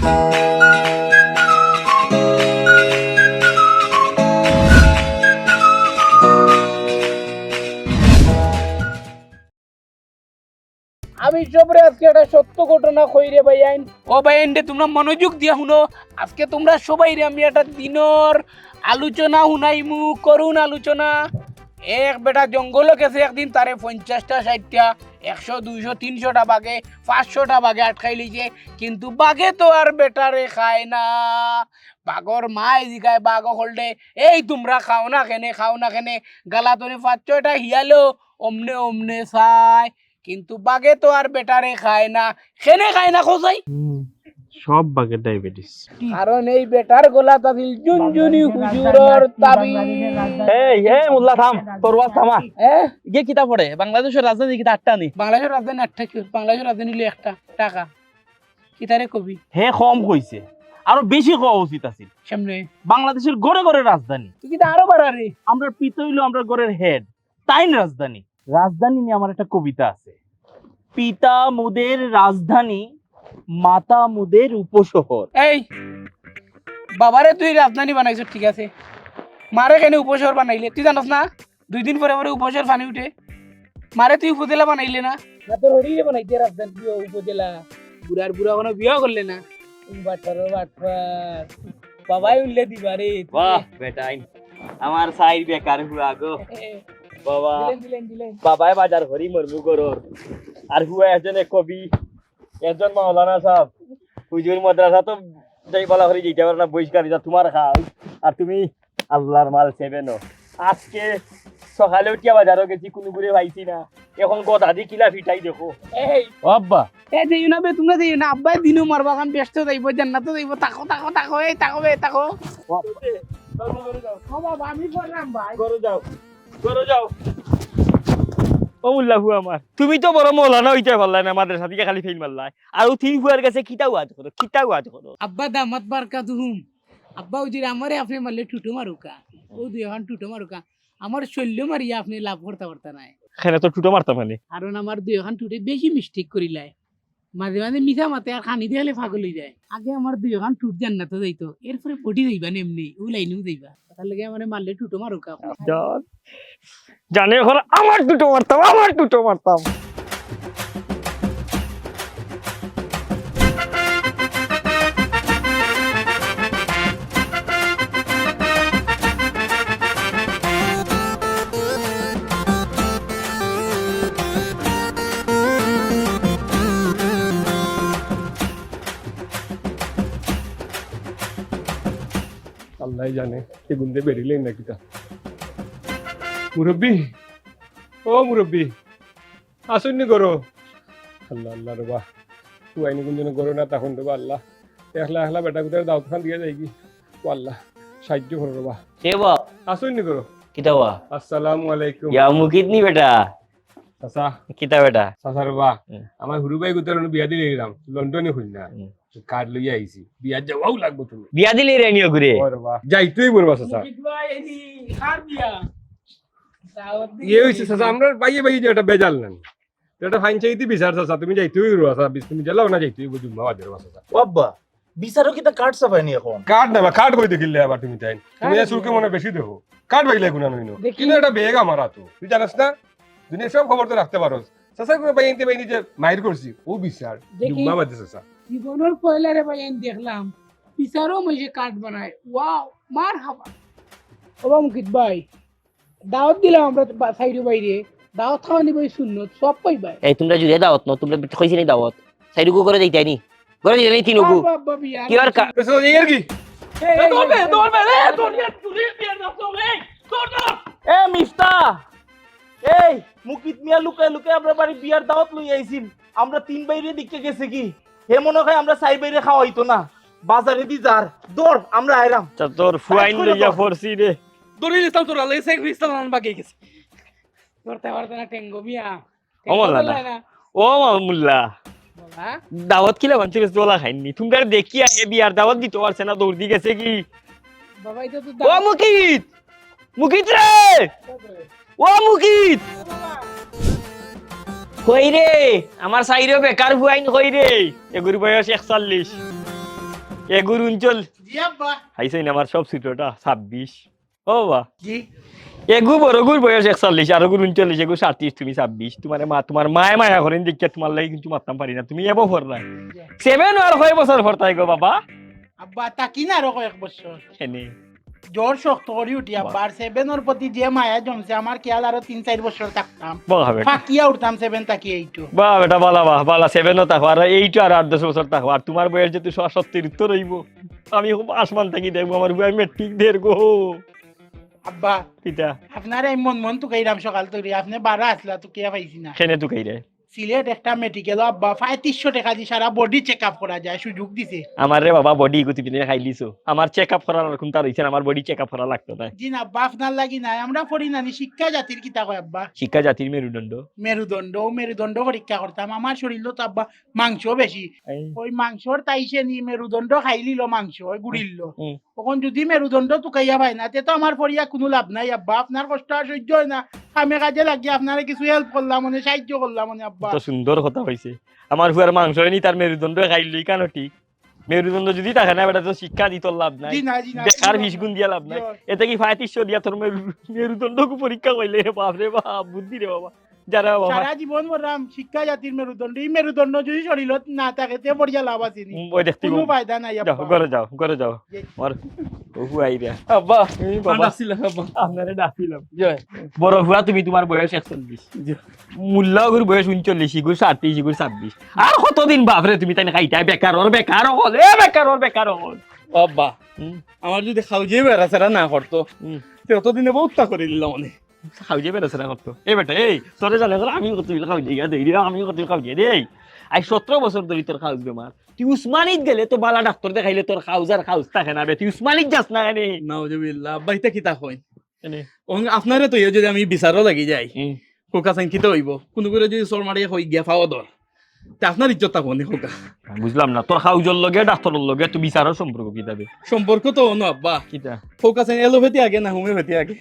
আমি সবরে আজকে একটা সত্য ঘটনা কই রে ভাই, আইন। ও ভাই আইন রে তোমরা মনোযোগ দিয়া শুনো। আজকে তোমরা সবাই রে, আমি একটা দিনর আলোচনা শুনাইমু করুন আলোচনা। এক বেটা জঙ্গল গেছে, একদিন তারে পঞ্চাশটা, ষাটটা একশো, দুইশো, তিনশোটা বাঘে, পাঁচশোটা বাঘে আটকাই লিছে কিন্তু বাঘে তো আর বেটারে খায় না। বাঘর মায় জিগায় বাঘ হলডে এই তোমরা খাও না কেনে, খাও না কেনে, গালা তোনে পাঁচ ছয়টা হিয়ালো, অমনে অমনে চায়। কিন্তু বাঘে তো আর বেটারে খায় না। খেনে খায় না খোঁজাই সব বাঘের ডায়াবেটিস কারণ এই বেটার গলা তাবিল জুনজুনি হুজুরর তাবিল। এই এই মোল্লা থাম তোর ওয়াজ থামা। গিয়ে কিতা পড়ে বাংলাদেশের রাজধানী কিতা আটটা নি বাংলাদেশের রাজধানী আটটা কি? বাংলাদেশের রাজধানী হলো একটা টাকা। কি তারে কবি? হে কম কইছে। আরও বেশি হওয়া উচিত আছিল সামনে। বাংলাদেশের গড়ে গড়ে রাজধানী। তুই কি তা আরও বাড়ারে আমরা পিত হইল আমরা গড়ের হেড তাই না রাজধানী? রাজধানী নিয়ে আমার একটা কবিতা আছে। পিতা মুদের রাজধানী মাতা মুদের উপশহর। এই বাবারে তুই রাজধানী বানাইছ ঠিক আছে। মারে কেন উপশহর বানাইলে? তুই জানাস না দুই দিন পরে পরে উপশহর পানি উঠে। মারে তুই উপজেলা বানাইলে না? না তোর হরিয়ে বানাইতে রাজধানী উপজেলা। বুড়ার বুড়া কোনো বিয়ে করলে না। বাটপার বাটপার। বাবাই উঠলে দিবারে বাহ বেটাইন আমার সাইড বেকার হুয়া গো। বাবা বাবাই বাজার হরি মরমু করর আর হুয়া একজন এক কবি। একজন মাওলানা সাহেব হুজুর মাদ্রাসা তো যাই বলা হরি যেতে পারে না বহিষ্কার এটা তোমার খাও। আর তুমি আল্লাহর মাল সেবে আজকে সকালে উঠিয়া বাজারও গেছি কোনো ঘুরে পাইছি না। এখন গদা দি কিলা ফিটাই দেখো। এই আব্বা। এ দেই না বে তোমরা দেই না। আব্বাই দিনও মারবা কাম ব্যস্ত যাইব জান্নাত যাইব। তাকো তাকো তাকো এই তাকো বে তাকো। বাবা আমি করলাম ভাই। করো যাও করো যাও। ও মুল্লাহু আমার তুমি তো বড় মৌলানা হইতে পারলাই না মাদ্রাসা থেকে খালি ফেল মারলাই আর ও তিন হুয়ার কাছে কিতাও আজ করো কিতাও আজ করো। আব্বা দা মত দামাত বারকাতুহুম আব্বা উজির আমারে আপনি মারলে টুটো মারুকা। ও দুই এখন টুটো মারুকা। আমার শৈল্য মারিয়া আপনি লাভ করতে পারতা নাই। এখানে তো টুটো মারতাম মানে কারণ আমার দুই এখন টুটে বেশি মিস্টেক করিলাই মাঝে মাঝে মিশা মাতে আর খানি দিয়ে ফাগল হয়ে যায়। আগে আমার দুই এখন টুট তো যাইতো, এরপরে পটি যাইবা এমনি উলাইনিও লাইনেও যাইবা। তার লাগে আমার মারলে টুটো মারুক জান আমার টুটো মারতাম, আমার টুটো মারতাম। আল্লাহ জানে এগুন দিয়ে বেরিলেন নাকি তা। মুরব্বী ও মুরব্বী আসুননি করো আল্লাহ আল্লাহ রবা তুই আইনি কোন জন্য করো না তখন রবা আল্লাহ। একলা একলা বেটা কোথায় দাওয়াত খান দিয়ে যাই কি ও আল্লাহ সাহায্য করো রবা কে বা আসুননি করো কিতা বা আসসালামু আলাইকুম। ইয়া মুকিত নি বেটা? চাচা। কিতা বেটা? চাচা রবা। আমার হুরু ভাই কোথায় বিয়া দিলে এলাম লন্ডনে হইল না। হুম। কার্ড লইয়া আইছি? বিয়া যাওয়াও লাগবো তুমি। বিয়া দিলি রে নিও ঘুরে। ও রবা যাইতেই বলবা চাচা। ইয়ে হয়েছে চাচা আমরা বাইয়ে বাইয়ে যে বেজাল নেন। এটা ফাইন চাইতে বিচার চাচা। তুমি যাইতেই রুয়া চাচা তুমি গেলাও না যাইতেই বুঝু মাওয়া দেবা চাচা। বাব্বা বিচারও কিতা কার্ড চাপায়নি এখন? কার্ড নেবা কার্ড বই দেখিলে আবার তুমি তাই। তুমি সুরকে মনে বেশি দেখো। কার্ড বাইলে গুনা নইনো কিন্তু এটা বেগ আমার তো। তুই জানাস না? দুনিয়া সব খবর তো রাখতে পারোস। চাচা করে বাইয়ে নিতে বাইয়ে যে মাইর করছি। ও বিচার। দেখি। জুম্মা বাদে জীবনের পয়লারে ভাই আমি দেখলাম পিসারও মজে কাঠ বানায় ওয়াও মার হাবা ওবা মুকিত ভাই দাওয়াত দিলাম আমরা সাইডে বাইরে দাওয়াত খাওয়া নিব শূন্য সব পাই ভাই এই তোমরা জুড়ে দাওয়াত ন তোমরা কইছি নি দাওয়াত সাইডুকু করে দিতে নি করে দিতে নি তিনুকু কি আর কা- চাচা এই আর কি এ মিফতা এই মুকিত মিয়া লুকায় লুকায় আমরা বাড়ি বিয়ার দাওয়াত লই আইছিল আমরা তিন বাইরে দিকে গেছে কি হে মনে হয় আমরা সাই বাইরে খাওয়া হইতো না। বাজারে দি যার। দৌড় আমরা আইরাম। তোর ফুয়াইন লইয়া পড়ছি রে। দড়িয়ে দিতাম তোর আলাই সাইড রিস্তাল আন বাকি গেছে। করতে পারতে না টেঙ্গো মিয়া। ও মাল্লা না। ও মামুল্লা দাওয়াত কিলা মানুষের দোলা খাইনি। তুমি আর দেখি আগে বিয়ার দাওয়াত দিতে পারছে না দৌড় দি গেছে কি? বাবা এটা তো ও মুকিত! মুকিত রে! ও মুকিত! কই রে? আমার সাইরে বেকার হুয়াইন কই রে। এগুরি বয়স একচল্লিশ এগুর আব্বা। হাইছেন আমার সব সিটোটা ছাব্বিশ ও বা। এগু বড়গুর বয়স একচল্লিশ আর গুর উনচল্লিশ এগু সাতত্রিশ তুমি ছাব্বিশ তোমার মা তোমার মায় মায়া করেন দেখিয়া তোমার লাগে কিন্তু মারতাম পারি না। তুমি এবো ফর নাই। সেভেন আর কয় বছর ফর তাই গো বাবা। আব্বা তাকি না আরও কয়েক বছর জ্বর শক্ত করে উঠি আব্বা। আর সেভেনের প্রতি যে মায়া জমছে আমার খেয়াল আরও তিন চার বছর থাকতাম। ফাঁকিয়া উঠতাম সেভেন তাকি এইটু। বাহ বেটা বালা বাহ বালা সেভেনও থাকো। আর এইটো আর আট দশ বছর থাকো। আর তোমার বয়স যেহেতু সত্তর তো রইব। আমি খুব আসমান থাকি দেখব আমার বই মেট্রিক দের গো। আব্বা কিতা আপনার এই মন মন তুকাইরাম সকাল তৈরি। আপনি বারা আসলা তো কে পাইছি না? খেনে তো রে সিলেট একটা মেডিকেল আব্বা পঁয়ত্রিশশো টাকা দিয়ে সারা বডি চেক আপ করা যায় সুযোগ দিছে। আমার রে বাবা বডি গুতি পিনে খাই লিছো আমার চেক আপ করার কোনটা রয়েছে আমার বডি চেক আপ করা লাগতো না জি না আব্বা আপনার লাগি নাই আমরা পড়ি নানি শিক্ষা জাতির কিতা কয় আব্বা। শিক্ষা জাতির মেরুদণ্ড। মেরুদণ্ড ও মেরুদণ্ড পরীক্ষা করতাম আমার শরীর তো আব্বা মাংস বেশি। ওই মাংসর তাইছে নি মেরুদণ্ড খাইলিল মাংস ওই গুড়িল। তখন যদি মেরুদণ্ড টুকাইয়া পাই না তে তো আমার পরিয়া কোনো লাভ নাই আব্বা। আপনার কষ্ট আর সহ্য হয় না। কামে কাজে লাগিয়ে আপনারা কিছু হেল্প করলাম মানে সাহায্য করলাম মানে আব্বা। তো সুন্দর কথা হয়েছে আমার হুয়ার মাংস হয়নি তার মেরুদণ্ড খাইলি কেন ঠিক মেরুদণ্ড যদি থাকে না বেটা তো শিক্ষা দিত লাভ নাই। বেকার বিষ গুণ দিয়া লাভ নাই। এতে কি পঁয়ত্রিশশো দিয়া তোর মেরু- মেরুদণ্ডকে পরীক্ষা করলে বাপ রে বাপ বুদ্ধি রে বাবা। যারা সারা জীবন বললাম শিক্ষা জাতির মেরুদণ্ড এই মেরুদণ্ড যদি শরীরত না থাকে তে পড়িয়া লাভ আছে নি। ওই দেখতে কোনো ফায়দা নাই যাও ঘরে যাও ঘরে যাও। আমার হুয়াই আব্বা এই বাবা। আপনারে ডাকিলাম বড় হুয়া তুমি তোমার বয়স একচল্লিশ। মূল্য গুর বয়স উনচল্লিশ ইগুর সাতত্রিশ ইগুর ছাব্বিশ। আর কতদিন বাপরে তুমি তাই খাইতা? বেকার ওর বেকার হল এ বেকার ওর বেকার হল। আব্বা। আমার যদি খাওজে বেড়া সেরা না করতো হুম। তে অতদিনে বহুত তা করে দিলাম মানে খাও যে বেড়েছে না করতো এ বেটা এই তোরে জানে করে আমি কত যে দেই আমি কত রে আই সতেরো বছর ধরে তোর বেমার তুই উসমানিত গেলে তো বালা ডাক্তার দেখাইলে তোর আর থাকে না বে তুই উসমানিত যাস না কেন নাউজুবিল্লাহ আব্বা ইতা কিতা কইন আপনারে তো যদি আমি বিচারও লাগি যাই কোকা সাইন কিতা হইব? কোনো করে যদি চোর মারিয়ে হই গিয়া ফাওয়া দর তে আপনার ইজ্জত থাকব নি কোকা বুঝলাম না তোর খাউজর লগে ডাক্তারের লগে তুই বিচারও সম্পর্ক কি সম্পর্ক তো অন্য আব্বা। কিটা ফোকাস এলোপ্যাথি আগে না হোমিওপ্যাথি আগে।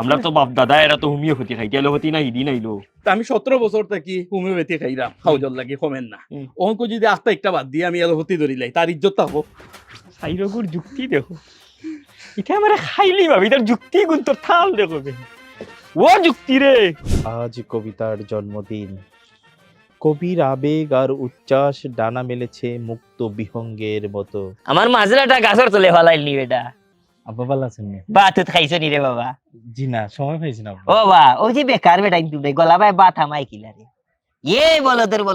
আমরা তো বাপ দাদা এরা তো হোমিওপ্যাথি খাইতে এলোপ্যাথি না নাইলো তা আমি সতেরো বছর থাকি হোমিওপ্যাথি খাইলাম খাওজল লাগি কমেন না। অঙ্ক যদি আস্তা একটা বাদ দিয়ে আমি এলোপ্যাথি ধরিলাই তার ইজ্জত থাকব সাইরগুর যুক্তি দেখো। এটা আমার খাইলি ভাবি তার যুক্তি গুণ তোর থাল দেখো। ও যুক্তি রে আজ কবিতার জন্মদিন। কবির আবেগ আর উচ্ছ্বাস ডানা মেলেছে মুক্ত বিহঙ্গের মতো। আমার মাজরাটা গাছর তলে ফলাইল নি বেটা। আব্বা ভালো আছেন না? বাতুত খাইছো নি রে বাবা? জি না সময় পাইছি না ও বা ওই যে বেকার বেটা কিন্তু গলা ভাই বা থামাই কিলা রে। এ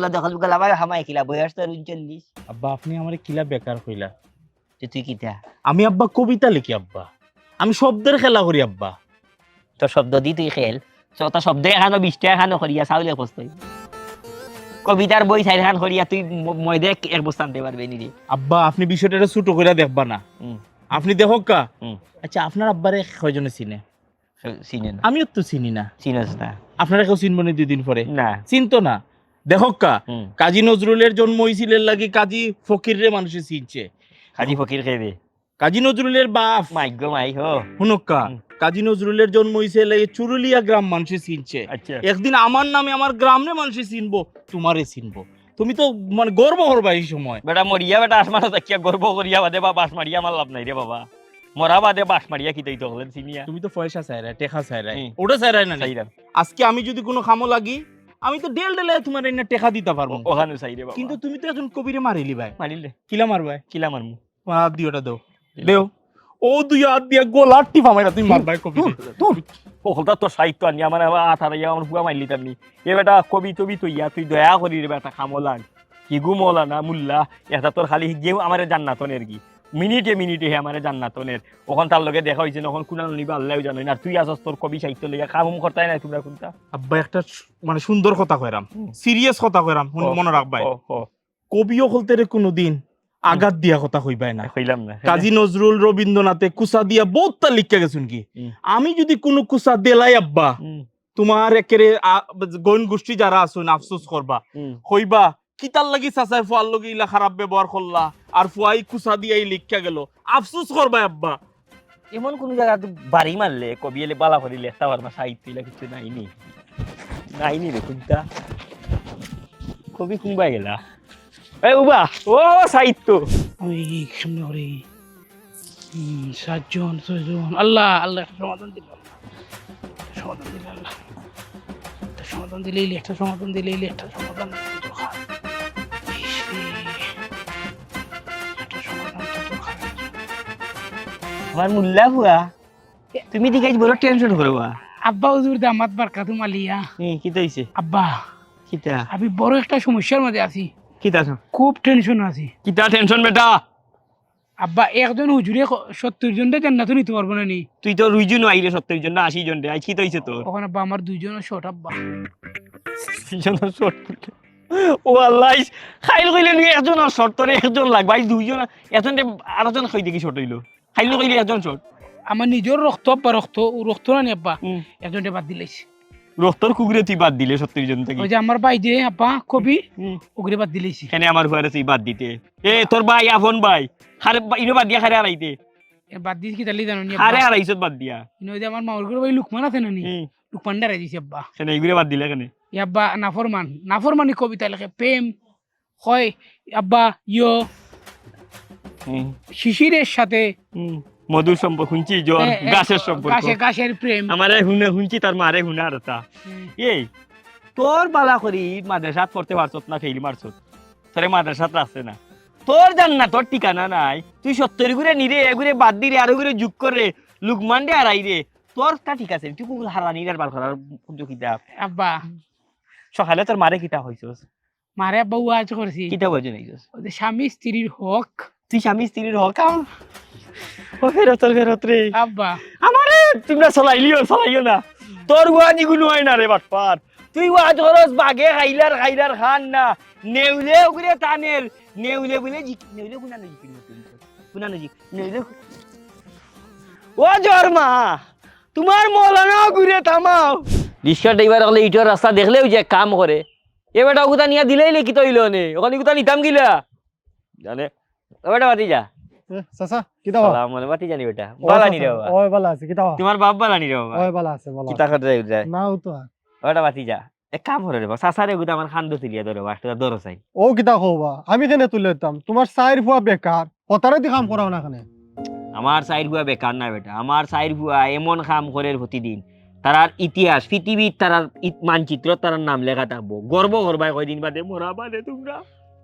দখল গলা ভাই হামাই কিলা বয়স তোর উনচল্লিশ। আব্বা আপনি আমার কিলা বেকার কইলা। তুই কিতা? আমি আব্বা কবিতা লিখি আব্বা। আমি শব্দের খেলা করি আব্বা। তোর শব্দ দি তুই খেল। তোর শব্দ এখানো বিশটা এখানো করিয়া চাউলে পস্তই কবিতার বই চাই খান করিয়া তুই ময়দা এক- এক বস্তা আনতে পারবে নি আব্বা আপনি বিষয়টা ছোট করে দেখবা না। আপনি দেখো কা? আচ্ছা আপনার আব্বারে কয়জনে চিনে? চিনে না। আমিও তো চিনি না। চিনস না। আপনারা কেউ চিনবো না দুই দিন পরে? না। চিনতো না। কাজী নজরুলের জন্ম লাগি কাজী ফকির রে মানুষে চিনছে। কাজী ফকির খেয়ে কাজী নজরুলের বাপ। মাই গো মাই হো। হুনক্কা। কাজী নজরুলের জন্ম হয়েছে লাগে চুরুলিয়া গ্রাম মানুষে চিনছে। আচ্ছা। একদিন আমার নামে আমার গ্রামে মানুষে চিনবো তোমারে চিনবো। তুমি তো মানে গর্ব করবা এই সময়। বেটা মরিয়া বেটা আসমানো তাকিয়া গর্ব করিয়া বাদে বা বাস মারিয়া আমার লাভ নাই রে বাবা। মরা বাদে বাস মারিয়া কি তাই তো হলেন চিনিয়া। তুমি তো পয়সা চাইরা টেকা চাইরাই হুম। ওটা চাইরাই না নি? আজকে আমি যদি কোনো খামো লাগি আমি তো ডেল ডেলে তোমার এনে টেকা দিতে পারব ওখানে চাই রে বাবা। কিন্তু তুমি তো এখন কবিরে মারিলি ভাই। মারিলে কিলা মারবাই কিলা মারমু হাত দিয়ে ওটা দাও। দেও। ও দুই হাত দিয়ে গোলা টিপা মাইরা তুমি মারবাই কবিরে ওটা তো সাহিত্য আনি আমার আঠার ইয়া আমার পুয়া মাইলি তামনি এ বেটা কবি টবি তুই ইয়া তুই দয়া করি রে বেটা খামলান কি গু মৌলানা মুল্লা এটা তোর খালি যে আমার জান্নাতনের কি মিনিটে মিনিটে হে আমার জান্নাতনের ওখান তার লগে দেখা হয়েছে ওখান কুনাল নিবা আল্লাহ জানে না। তুই আসস তোর কবি সাহিত্য লইয়া খামুম করতাই না তোমরা কোনটা? আব্বা একটা মানে সুন্দর কথা কইরাম সিরিয়াস কথা কইরাম মনে রাখবাই কবিও হলতে রে কোনোদিন আঘাত দিয়া কথা কইবাই না। কইলাম না। কাজী নজরুল রবীন্দ্রনাথে কুসা দিয়া বহুতটা লিখা গেছুন কি? আমি যদি কোনো কুসা দেলাই আব্বা তোমার একেরে গণ গোষ্ঠী যারা আছেন আফসোস করবা। হইবা কিতার লাগি চাচাই ফুয়ার লগে ইলা খারাপ ব্যবহার করলা? আর ফুয়াই কুসা দিয়া লিখা গেল। আফসোস করবা আব্বা। এমন কোন জায়গা বাড়ি মারলে কবি এলে বালা করি লেখতে পারবা সাহিত্য ইলা কিছু নাইনি নাইনি রে কোনটা? কবি কুম্বাই গেলা এ উবা ও সাহিত্য। আমি সামনে করি হুম, সাতজন ছয়জন। আল্লাহ আল্লাহ একটা সমাধান দিল আল্লাহ। একটা সমাধান দিল আল্লাহ। একটা সমাধান দিলেই একটা সমাধান দিলেই একটা সমাধান দরকার ইস রে, একটা সমাধান তো দরকার আমার মুল্লা হুয়া তুমি দিকে বড় টেনশন করবা আব্বা হুজুর দামাত বারকাতু মালিয়া। কি তৈছে আব্বা কিতা আমি বড় একটা সমস্যার মধ্যে আছি। কিতা খুব টেনশন আছি। কিতা টেনশন বেটা? আব্বা একজন হুজুরে সত্তর জনটা জান্নাত নিতে পারব না নি। তুই তো রুইজন আইরে সত্তর জন না আশি জন আজ কি তৈছে তোর তখন আব্বা আমার দুইজন শর্ট আব্বা। দুইজন শর্ট ও আল্লাহ খাইল কইলে নি একজন শর্ট তোরে একজন লাগবে। আজ দুইজন এজন আরেকজন খাই দেখি শর্ট হইল খাইল কইলে একজন শর্ট আমার নিজের রক্ত আব্বা রক্ত ও রক্ত না নি আব্বা। একজনটা বাদ দিলাইছে রক্তর কুকুরে তুই বাদ দিলে সত্তর জন থেকে। ওই যে আমার ভাই যে আব্বা কবি। ওগুলো বাদ দিলাইছে এখানে আমার হুয়ারে তুই বাদ দিতে। এ তোর ভাই আপন ভাই হারে ইনো বাদ দিয়া খারে হারাইতে। বাদ দিয়েছি কি তাহলে জানো নি হারে হারাইছত বাদ দিয়া। ইনো যে আমার মাউর ভাই লুকমান আছে না নি? লুকমান ডারাই দিছে আব্বা। এখানে এগুলো বাদ দিলে এখানে ই আব্বা নাফরমান। নাফরমানি কবিতা লেখে প্রেম হয় আব্বা ইয়ো শিশিরের সাথে মধুর সম্পর্ক শুনছি? জ্বর গাছের সম্পর্ক গাছে গাছের প্রেম। আমারে হুনে শুনছি তার মারে হুনার তা। এই তোর বালা করি মাদ্রাসাত পড়তে পারছত না ফেইল মারছত? তোরে মাদ্রাসাত না। তোর জান না তোর ঠিকানা নাই। তুই সত্তর ঘুরে নিরে এগুরে বাদ দিরে আরও ঘুরে যুগ করে লুকমান দে আড়াই রে। তোর তা ঠিক আছে তুই কুকুর হারা নিরার বার করার সুযোগ কিতা আব্বা। সকালে তোর মারে কিতা হইছস? মারে আব্বা ওয়াজ করছি। বলছো নাইছস স্বামী স্ত্রীর হক। তুই স্বামী স্ত্রীর হক? ও ফেরত তোর ফেরত রে। আব্বা। আমারে তোমরা চলাইলিও চলাইও না। তোর হয় না রে বাটপার। তুই বাগে খাইলার খাইলার খান না। নেউলে উগরে টানের নেউলে বলে জি নেউলে গুনা নজি গুনা নজি নেউলে ও জর্মা তোমার মৌলানা ঘুরে থামাও। রিক্সা ড্রাইভার হলে ইটোর রাস্তা দেখলেও যে কাম করে এ বেটা ওগুতা নিয়ে দিলেই লেখি তৈল নে। ওখানে গুতা নিতাম গিলা। জানে? ও বেটা বাতি যা। চাচা কিতা হওয়া সালাম জানি বেটা। বালা নি রে বাবা। ওই বালা আছে কিতা তোমার বাপ বালা নি রে বাবা। ওই বালা আছে বালা কিতা করে যায় যায়? না তো ওটা বাতি যা। এক কাম করে রে বাবা সাসারে গুদা আমার খান্দ তুলিয়া ধরে বাবা একটা দরো চাই। ও কিতা হবা আমি কেনে তুলে দিতাম তোমার চাইর ফুয়া বেকার হতারে দি কাম করাও না কেনে? আমার সাইড ভুয়া বেকার না বেটা। আমার সাইড ভুয়া এমন কাম করে প্রতিদিন তারার ইতিহাস পৃথিবীর তারার মানচিত্র তারার নাম লেখা থাকব। গর্ব করবাই কয়দিন বাদে মোরা বাদে তোমরা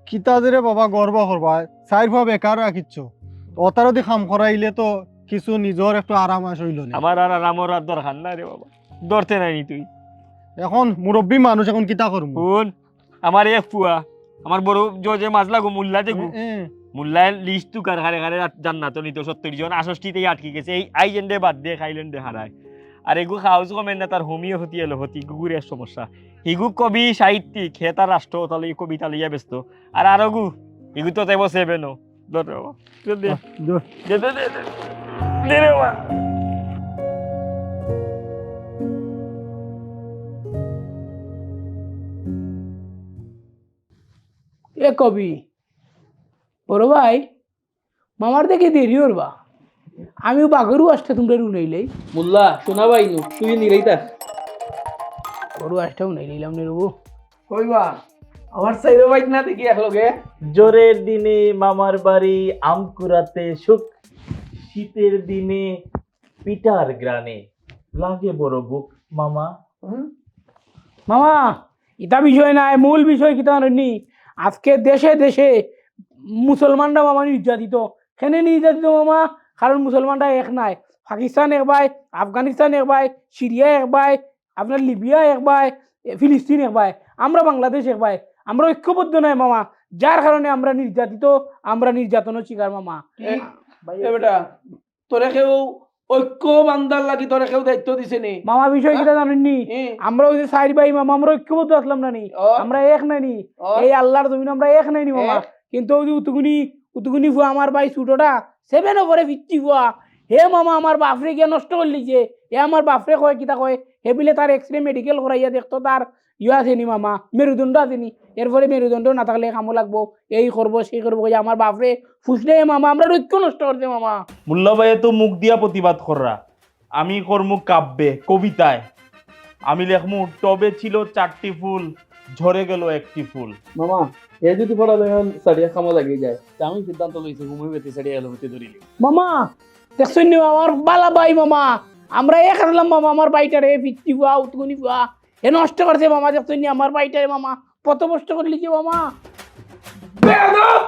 কিতা যে রে বাবা গর্ব করবা চাইর ফুয়া বেকার রাখিচ্ছ হতারে দি কাম করাইলে তো কিছু নিজের একটু আরাম আস হইল না। আমার আর আরামর আর দরকার না রে বাবা। ধরতে তুই। এখন মুরব্বী মানুষ এখন কিতা করব শুন আমার এক ফুয়া আমার বড় জজে মাছ লাগো মুল্লা দেখু মুল্লায় লিস্ট তু কার হারে হারে জান্নাত নিত সত্তর জন আষষ্টিতেই আটকে গেছে। এই আইজেন্ডে বাদ দিয়ে খাইলেন্ডে হারায় আর এগু খাওয়াজ কমেন না তার হোমিও হতি এলো হতি গুগুরের সমস্যা। হিগু কবি সাহিত্যিক হে তার রাষ্ট্র এই কবিতা লইয়া ব্যস্ত। আর আরও গু হিগু তো তেব সেবেন দে দে দে দে দে দে। দে রে বাবা। এ কবি বড় ভাই মামার দেখে দেরি করবা আমিও বাঘেরও আসতে তোমরা উনাইলেই মুল্লা শোনা ভাই নু তুই নিলেই তার। বড় আসতে উনাইলাম নি রবু। কইবা আমার সাইরো বাইক না দেখি একলগে। জোরের দিনে মামার বাড়ি আম কুড়াতে সুখ শীতের দিনে পিঠার গ্রানে। লাগে বড় বুক মামা। মামা ইটা বিষয় নাই মূল বিষয় কিতা নি? আজকে দেশে দেশে মুসলমানরা মামা নির্যাতিত। কেন নির্যাতিত মামা? কারণ মুসলমানরা এক নাই। পাকিস্তান এক ভাই আফগানিস্তান এক ভাই সিরিয়া এক ভাই আপনার লিবিয়া এক ভাই ফিলিস্তিন এক ভাই আমরা বাংলাদেশ এক ভাই। আমরা ঐক্যবদ্ধ নাই মামা। যার কারণে আমরা নির্যাতিত আমরা নির্যাতনের শিকার মামা। বেটা তোরে কেউ ঐক্য বান্দার লাগি তোরে কেউ দায়িত্ব দিছে নি? মামা বিষয় কিটা জানেননি? এ, আমরা ওই যে সাইড মামা আমরা ঐক্যবদ্ধ আসলাম না নি? আমরা এক নাইনি ও, এই আল্লাহর জমিন আমরা এক নাইনি মামা। কিন্তু ওই যে উতুগুনি উতুগুনি ফুয়া আমার ভাই ছোটটা সেভেন ওপরে ফিফটি ফুয়া। হে মামা আমার বাপরে গিয়ে নষ্ট করে লিছে হে আমার বাপরে কয় কিতা কয়? হে বিলে তার এক্স রে মেডিকেল করাইয়া দেখতো তার। ইয়ে আসেনি মামা মেরুদণ্ড আসেনি এরপরে মেরুদণ্ড না থাকলে কামো লাগবো। এই করব সেই করব কইয়া আমার বাপরে। ফুসলে মামা আমরা ঐক্য নষ্ট করছে মামা। মুল্লা ভাইয়ে তো মুখ দিয়া প্রতিবাদ কররা। আমি করমু কাব্যে কবিতায়। আমি লেখমু টবে ছিল চারটি ফুল ঝরে গেল একটি ফুল। মামা এ যদি পড়ালে সারিয়া খামো লাগে যায়। তা আমি সিদ্ধান্ত লইছি ঘুমে বেতে সারিয়া এলো বেতে ধরিলি মামা দেখছেন নি আমার বালা ভাই মামা। আমরা এক হারলাম মামা আমার বাইটারে ফিরতি বুয়া উতগুনি বুয়া এ নষ্ট করছে মামা দেখছেন নি আমার বাইটারে মামা। কত কষ্ট করলি যে মামা। বেয়াদব!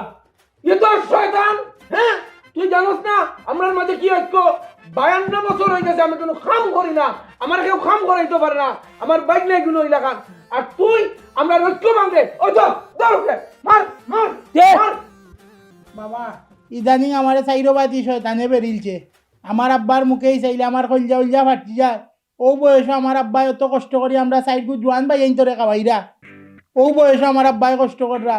এ তো শয়তান! হ্যাঁ? তুই জানোস না আমার মাঝে কি ঐক্য? বায়ান্ন বছর হয়ে গেছে আমি কোনো খাম করি না। আমার কেউ খাম করাইতে পারে না। আমার বাইক নাই কোনো এলাকার। আর তুই আমরা ঐক্য ভাঙে ও তো ধর ওকে, মার মার বাবা ইদানিং আমার চাইরো বাতি শয়তানে বেরিলছে। আমার আব্বার মুখেই চাইলে আমার কলজা উলজা ফাটি যায়। ও বয়সে আমার আব্বাই অত কষ্ট করি, আমরা সাইড গু জোয়ান ভাই আইন তোরে খাওয়াইরা। ও বয়সে আমার আব্বাই কষ্ট কররা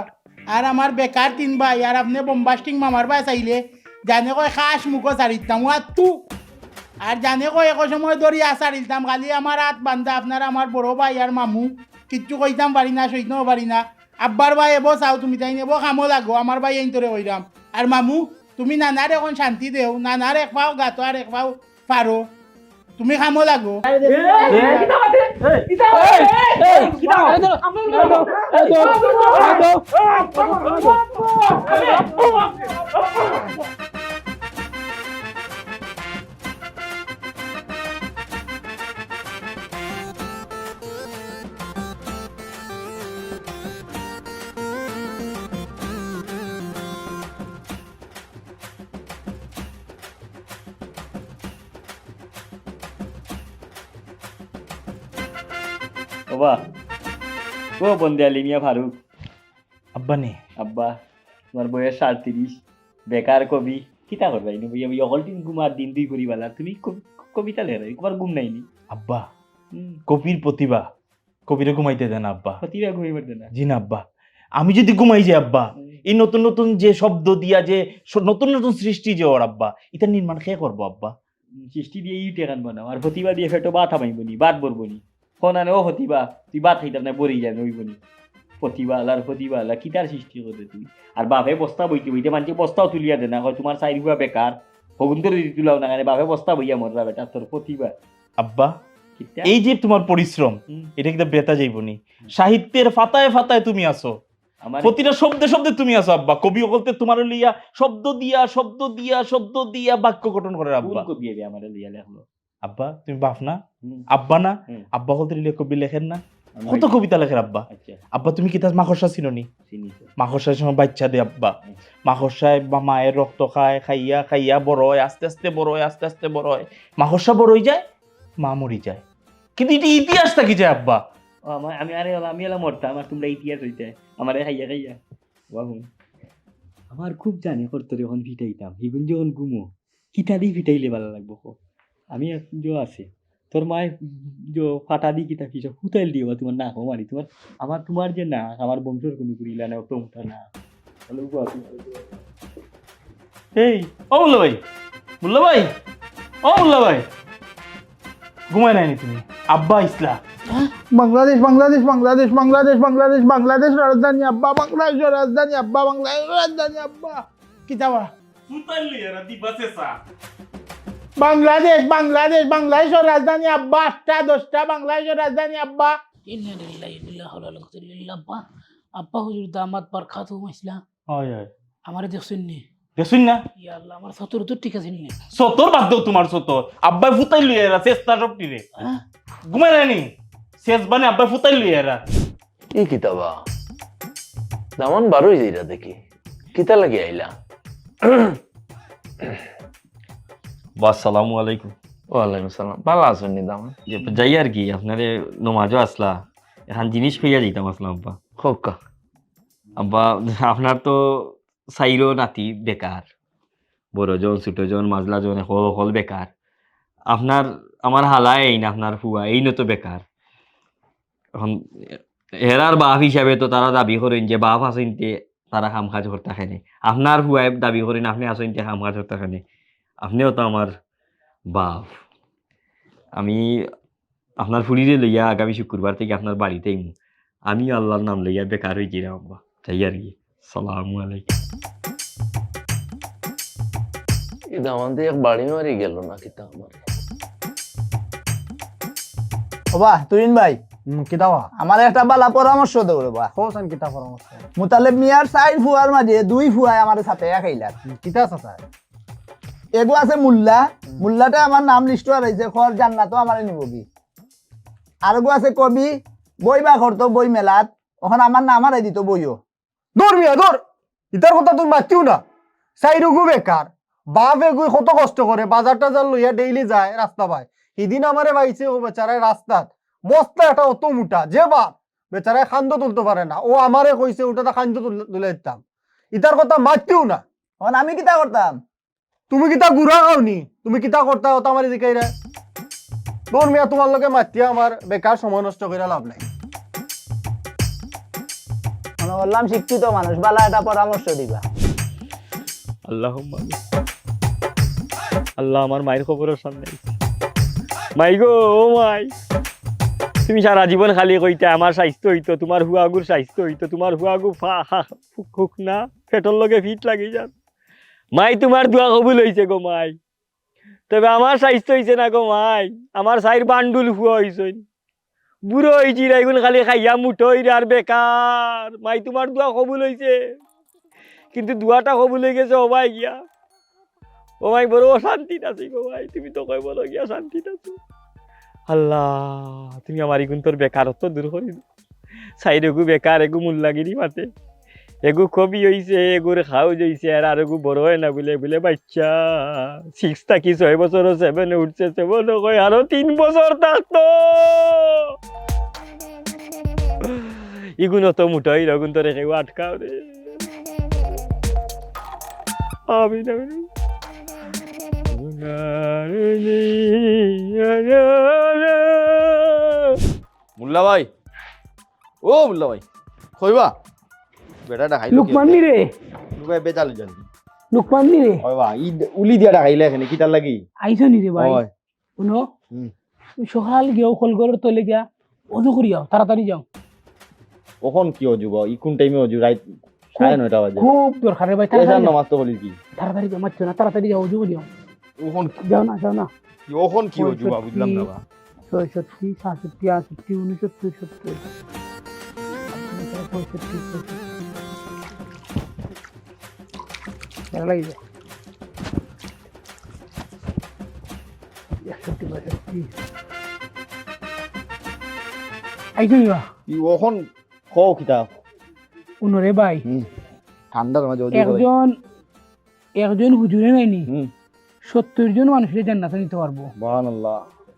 আর আমার বেকার তিন ভাই, আর আপনি বম্বাস্টিং মামার ভাই চাইলে, জানে কয় খাস মুখো চারিতাম আর তু আর জানে কয় এক সময় ধরি আসারিতাম খালি আমার হাত বান্ধা আপনার আমার বড় ভাই আর মামু। কিচ্ছু কইতাম পারি না সইতাম পারি না। আব্বার ভাই, এবো চাও, তুমি তাই নেব খামো লাগো আমার ভাই আইন তোরে কইরাম আর মামু, তুমি নানার এখন শান্তি দেও নানার এক পাও গাতো আর এক পাও পারো তুমি খামো লাগো বাবা। ও বন্দে আলী মিয়া ফারুক। আব্বা নে। আব্বা তোমার বয়স সাড়ত্রিশ বেকার কবি। কিতা করবাই নি বইয়া বইয়া দিন ঘুমার দিন দুই করিবালা তুমি কবি- কবিতা লেখাই তোমার ঘুম নাইনি আব্বা কবির প্রতিভা। কবিরে ঘুমাইতে দেন আব্বা। প্রতিভা ঘুমিয়ে পারতে না। জি না আব্বা। আমি যদি ঘুমাই যাই আব্বা এই নতুন নতুন যে শব্দ দিয়া যে নতুন নতুন সৃষ্টি যে ওর আব্বা এটা নির্মাণ খেয়ে করব আব্বা? সৃষ্টি দিয়ে ইউটে কান বানাও আর প্রতিভা দিয়ে ফেটো বাত হামাইব নি বাত বলব নি ফোন আনে ও প্রতিভা তুই বাত খাইতাম না বরি যাবে ওইব নি প্রতিভা আলার প্রতিভা আলা কিতার সৃষ্টি করতে তুই? আর বাপে বস্তা বইতে বইতে মানুষ বস্তাও তুলিয়া দে না তোমার চাইর হুয়া বেকার হগুন তোর যদি তুলাও না কেন বাপে বস্তা বইয়া মররা বেটা তোর প্রতিভা আব্বা এই যে তোমার পরিশ্রম। এটা কিন্তু বেতা যাইবনি সাহিত্যের ফাতায় ফাতায় তুমি আসো প্রতিটা শব্দে শব্দে তুমি আসো আব্বা। কবি বলতে তোমার লইয়া শব্দ দিয়া শব্দ দিয়া শব্দ দিয়া বাক্য গঠন করে আব্বা। কবি আমার লিয়া লেখলো আব্বা তুমি বাপ না? আব্বা না? আব্বা বলতে লিলে কবি লেখেন না? কত কবিতা লেখেন আব্বা? আচ্ছা। আব্বা তুমি কি তার মাকড়সা চিননি? চিনি মাকড়সার সময় বাচ্চা দে আব্বা। মাকড়সায় বা মায়ের রক্ত খায় খাইয়া খাইয়া বড় হয় আস্তে আস্তে বড় হয় আস্তে আস্তে বড় হয়। মাকড়সা বড় হয়ে যায় মা মরি যায়। কিন্তু এটি ইতিহাস থাকি যায় আব্বা? আমি আরে আমি এলাম মরতাম আর তোমরা ইতিহাস হইতে। আমার খাইয়া খাইয়া। আমার খুব জানি করতো যখন ফিটাইতাম। হিগুন যখন ঘুমো কিতা দি ফিটাইলে ভালো লাগবো আমি জো আছে। তোর মায় জো ফাটা দি কিতা ফিসা ফুটাইল দিও তোমার না মারি? তোমার আমার তোমার যে না আমার বংশর কোনো করিলা না তো উঠা না এই ও মুল্লা ভাই মুল্লা ভাই ও মুল্লা ভাই ঘুমায় নাইনি তুমি? আব্বা ইসলা। বাংলাদেশ বাংলাদেশ বাংলাদেশ বাংলাদেশ বাংলাদেশ বাংলাদেশ রাজধানী আব্বা বাংলাদেশ রাজধানী আব্বা বাংলাদেশ রাজধানী আব্বা। কি যাওয়া বাংলাদেশ বাংলাদেশ বাংলাদেশের রাজধানী আব্বা আটটা দশটা বাংলাদেশের রাজধানী আব্বা। আব্বা আব্বা হুজুর দামাত বারকাতু মাইসলা। হয় হয়। আমারে দেখছেন নি? না? ইয়া আল্লাহ আমার সতর তো ঠিক আছে নি? সতর বাদ দাও তোমার সতর। আব্বাই ফুতাই লুই এরা চেষ্টা সব টিরে হ্যাঁ? শেষ বানে আব্বাই ফুতাই লুই এরা। কি কিতাবা দামান বারোই যাইরা দেখি। কিতা লাগি আইলা? আসসালামু আলাইকুম। ওয়ালাইকুম আসসালাম। ভালো আছেন নি দামান যে যাই আর কি আপনারে নমাজও আসলা এখন জিনিস পেয়ে যাইতাম আসলাম আব্বা। হোক। আব্বা আপনার তো চাইরো নাতি বেকার বড়জন ছোটজন মাজলাজন হল হল বেকার। আপনার আমার হালাই এই না আপনার ফুয়া এই তো বেকার। এখন হেরার বাপ হিসাবে তো তারা দাবি করেন যে বাপ আসইনতে তারা কাম কাজ করতে খানে আপনার ফুয়ায় দাবি করেন আপনি আসইনতে কাম কাজ করতে খানে আপনিও তো আমার বাপ। আমি আপনার ফুলিরে লইয়া আগামী শুক্রবার থেকে আপনার বাড়িতে আইমু। আমি আল্লাহর নাম লইয়া বেকার হয়ে গিয়ে আব্বা। তাই আর কি। সালামু আলাইকুম। এই দামান এক বাড়ি মারি গেল না আমার। বাবা তুইন ভাই। কিতাবা আমার একটা বালা পরামর্শ কিতা মুতালেব মিয়ার ফুয়ার মাঝে দুই ফুয়ায় আমার সাথে কিতা আছে এগো আছে মুল্লা। মুল্লাটা আমার নাম লিস্ট রয়েছে খর আমার নিব কি আর আছে কবি বই করতো বই মেলাত ওখানে আমার নাম হারাই দিত বইও মিয়া ইতার কথা তুমি না। বেকার বাপ এগুই কত কষ্ট করে বাজার টাজার লইয়া ডেইলি যায় রাস্তা পায়। সেদিন আমারে পাইছে ও বেচারায় রাস্তাত বস্তা একটা অত মোটা, যে বাপ। বেচারায় খান্দ তুলতে পারে না। ও আমারে কইছে ওটা খান্দ তুলে দিতাম। ইতার কথা মাতিও না। আমি কিতা করতাম তুমি কিতা গুড়া খাওনি তুমি কিতা করতা ওটা আমার দিকে রে দৌড় মিয়া তোমার লগে মাতিয়া আমার বেকার সময় নষ্ট করে লাভ নাই আমি বললাম শিক্ষিত মানুষ বালা একটা পরামর্শ দিবা আল্লাহ আল্লাহ আমার মায়ের খবরের সামনে মাই গো ও মাই তুমি সারা জীবন খালি কইতে আমার স্বাস্থ্য হইতো তোমার হুয়াগুর স্বাস্থ্য হইতো তোমার হুয়াগু ফা হা ফুক ফুক না পেটর লগে ফিট লাগি যান মাই, তোমার দোয়া কবুল হইছে গো মাই। তবে আমার স্বাস্থ্য হইছে না গো মাই, আমার সাইর বান্ডুল হুয়া হইছে বুড়ো হয়েছি রাইগুন খালি খাইয়া মুঠো হইরে আর বেকার। মাই, তোমার দোয়া কবুল হইছে। কিন্তু দুয়াটা কবুল হয়ে গেছে, ও ভাই গিয়া। ও ভাই বড় অশান্তিত আছি গো ভাই তুমি তো কই বলো গিয়া শান্তিত আছো। আল্লাহ, তুমি আমার ইগুন তোর বেকারত্ব দূর করি সাইড এগু বেকার, এগু মুল্লাগিরি মাতে এগু কবি হইছে, এগুর খাও জইছে আর আর এগু বড় হয় না বলে বলে, বাচ্চা সিক্স থাকি ছয় বছর সেভেনে উঠছে সেভেন কই আরও তিন বছর থাকতো। ইগুন তো মুঠাই রগুন তোরে কেউ আটকাও রে। আমি না মুল্লা ভাই ও মুল্লা ভাই কইবা? বেটাটা খাইলো লুকমান নি রে। লুকাই বেচালে জলদি লুকমান নি রে। কইবা ই উলি দিয়াটা খাইলে এখানে কিতার লাগি? আইছো নি রে ভাই। শুনো সকাল গিয়েও খোলগড়ের তলে গিয়া অজু করি যাও তাড়াতাড়ি যাও। কখন কি অজুব ই কোন টাইমে অজু? রাইত সাড়ে নয়টা বাজে। খুব দরকার রে ভাই তাড়াতাড়ি। নামাজ তো বলি কি? তাড়াতাড়ি যাও মারছো না তাড়াতাড়ি যাও অজু করি যাও কখন যাও না যাও না। কখন কি অজু বা বুঝলাম না বা। ছয়ষট্টি সাতষট্টি আটষট্টি উনসত্তর সত্তর। পঁয়ষট্টি কেন নিবা ই কখন খাও কিতা উনরে ভাই ঠান্ডার মাঝে একজন একজন হুজুরে নাইনি। সত্তর জন মানুষের জান্নাতে নিতে পারব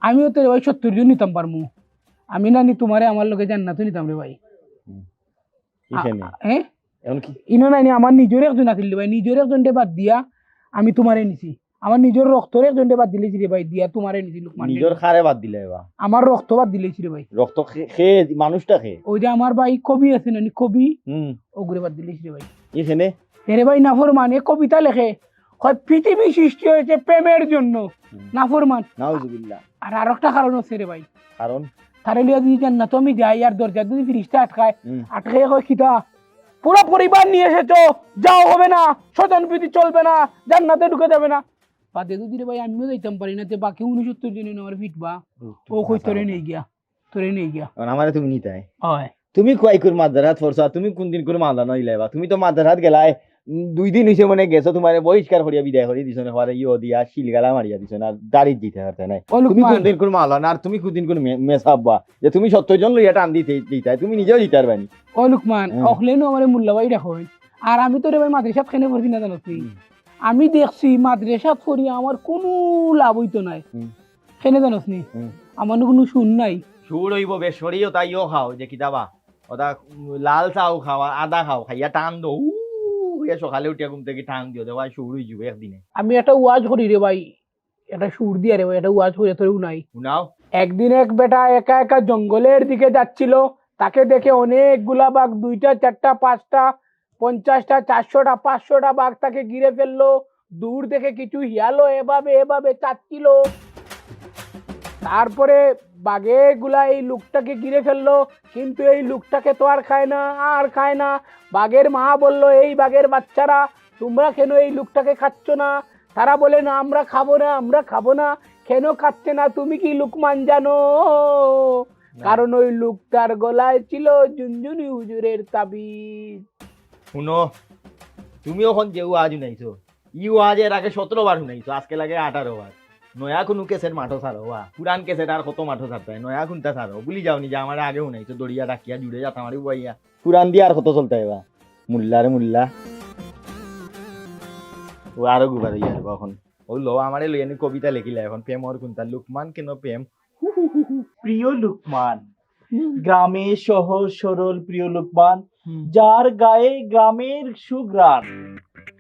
আমিও তো ভাই সত্তর জন নিতাম পারব আমি না নি তোমারে আমার লোকে জান্নাতে নিতাম রে ভাই হ্যাঁ এখন কি? ইনো নাই আমার নিজের একজন আছিল ভাই নিজের একজনটে বাদ দিয়া আমি তোমারে নিছি। আমার নিজের রক্তর একজনটে বাদ দিলেছি রে ভাই দিয়া তোমারে নিছি লোকমান নিজের খারে বাদ দিলে এবার আমার রক্ত বাদ দিলেছি রে ভাই। রক্ত খে- মানুষটা খেয়ে ওই যে আমার ভাই কবি আছে না কবি? হুম ওগুলো বাদ দিলেছি রে ভাই। এখানে এরে ভাই নাফরমান এ কবিতা লেখে। হয় পৃথিবী সৃষ্টি হয়েছে প্রেমের জন্য। নাফরমান নাউজুবিল্লাহ আর আর একটা কারণ আছে রে ভাই। কারণ তারে লিয়া যদি জান্নাত আমি যাই আর দরজা যদি ফিরিস্তা আটকায় হুম। আটকে কয় খিতা পুরো পরিবার নিয়ে এসেছ। যাও হবে না স্বজন প্রীতি চলবে না জান্নাতে ঢুকে যাবে না। বা যদি রে ভাই আমিও যাইতাম পারি না তে বাকি উনসত্তর জনের আমার ফিটবা ও কই তোরে নেই গিয়া তোরে নেই গিয়া। আমারে তুমি নিতাই। হয়। তুমি কয় করে মাদারাত ফরছো আর তুমি কোন দিন করে মাদা নইলাইবা তুমি তো মাদারাত গেলায় দুই দিন হইছে মানে গেছো তোমার বহিষ্কার করিয়া বিদায় করি দিছ না হওয়ার ইয়ে দিয়া শিলগালা মারিয়া দিছ না দাড়ি দিতে পারতে নাই। তুমি লুকমান কোন মারলা না আর তুমি কোন দিন করে মেসাববা যে তুমি সত্তর জন লইয়া টান দিতে দিতে তুমি নিজেও দিতে পারবানি ও লুকমান হুম। অখলেনো আমার মুল্লাবাই রাখো আর আমি তো রে ভাই মাদ্রাসাত খেনে পড়ছি না জানো তুই? আমি দেখছি মাদ্রাসাত পড়ি আমার কোনো লাভ হইতো নাই। খেনে জানোস নি আমার কোনো শুন নাই। সুর হইব বেসরিও তাইও খাও যে কিতাবা ওটা লাল চাও খাও আদা খাও খাইয়া টান দো। সকালে উঠিয়া ঘুম থেকে টান দিও দেওয়া সুর হয়ে যাবে একদিনে। আমি একটা ওয়াজ করি রে ভাই সুর দিয়া রে ভাই ওয়াজ করি তোরেও নাই শুনাও একদিন এক বেটা একা একা জঙ্গলের দিকে যাচ্ছিল তাকে দেখে অনেকগুলা বাঘ দুইটা চারটা পাঁচটা পঞ্চাশটা চারশোটা পাঁচশোটা বাঘ তাকে ঘিরে ফেলল দূর থেকে কিছু হিয়ালো এভাবে এভাবে চাচ্ছিল। তারপরে বাঘে গুলা এই লোকটাকে ঘিরে ফেলল কিন্তু এই লোকটাকে তো আর খায় না আর খায় না। বাঘের মা বলল এই বাঘের বাচ্চারা তোমরা কেন এই লুকটাকে খাচ্ছ না? তারা বলে না আমরা খাব না আমরা খাব না। কেন খাচ্ছে না? তুমি কি লুকমান জানো? কারণ ওই লুকটার গলায় ছিল জুনজুনি হুজুরের তাবিজ। শুনো তুমি এখন যে ওয়াজ শুনাইছো ই ওয়াজের আগে সতেরো বার শুনাইছো আজকে লাগে আঠারো বার। নয়া কোনো কেসের মাঠো ছাড়ো ওয়া পুরান কেসের আর কত মাঠো ছাড়তে হয়? নয়া কোনটা ছাড়ো? বুলি যাও নি যে আমার আগে শুনাইছো দড়িয়া ডাকিয়া জুড়ে যাতা মারি বইয়া পুরান দিয়ে আর কত চলতে হয় বা। মুল্লা রে মুল্লা। ও আরও গুবার ইয়া এখন। ও লো আমারে লই আনি কবিতা লিখিলা এখন প্রেম প্রেমর কোনটা লুকমান কেন প্রেম? প্রিয় লুকমান গ্রামে সহজ সরল প্রিয় লুকমান যার গায়ে গ্রামের সুগ্রাম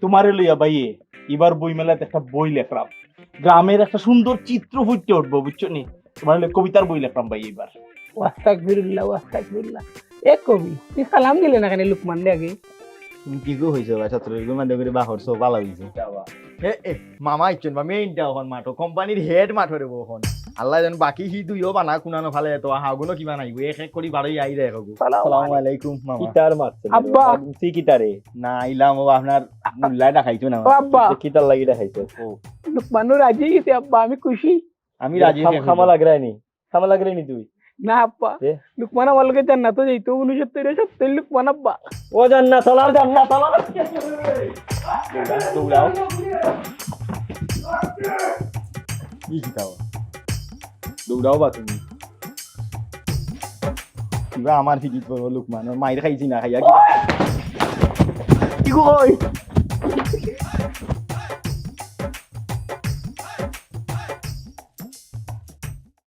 তোমারে লইয়া ভাইয়ে এবার বই মেলাতে একটা বই লেখলাম। গ্রামের একটা সুন্দর চিত্র ফুটতে উঠবো বুঝছ নি? তোমার কবিতার বই লেখলাম ভাই এবার। ওয়াস্তাগফিরুল্লাহ ওয়াস্তাগফিরুল্লাহ। এ কবি। তুই সালাম দিলে না কেন লুকমান দে আগে তুমি কি গো হইছো ভাই ছাত্র? এগুলো মানে করে বাহর সব ভালো হইছে এ এ মামা ইচ্ছেন বা মেইনটা এখন মাঠো কোম্পানির হেড মাঠো রে এখন আল্লাহ জান বাকি হি দুইও বানা কুনানো ফালে তো হাগুনো কিবা নাইব এক এক কৰি বারই আই রে হগু আসসালামু আলাইকুম। মামা। কিতার মারছে আব্বা। তুই কিতারে না আইলাম ও আপনার মুল্লা দেখাইছো না। আব্বা। কিতার লাগি দেখাইছো। লুকমানও রাজি গেছে আব্বা আমি খুশি। আমি রাজি খাম- খামা লাগরাইনি খামা লাগরাইনি তুই? না? লুকমান আমার লগে জান্নাতও যাইতো উনসত্তর সত্তর লুকমান আব্বা। ও জান্নাত সালার জান্নাত সালার দৌড়াও কি বা তুমি। কিবা আমার ফিকিত করব লুকমান মাইর খাইছি না খাইয়া কিবা কি কই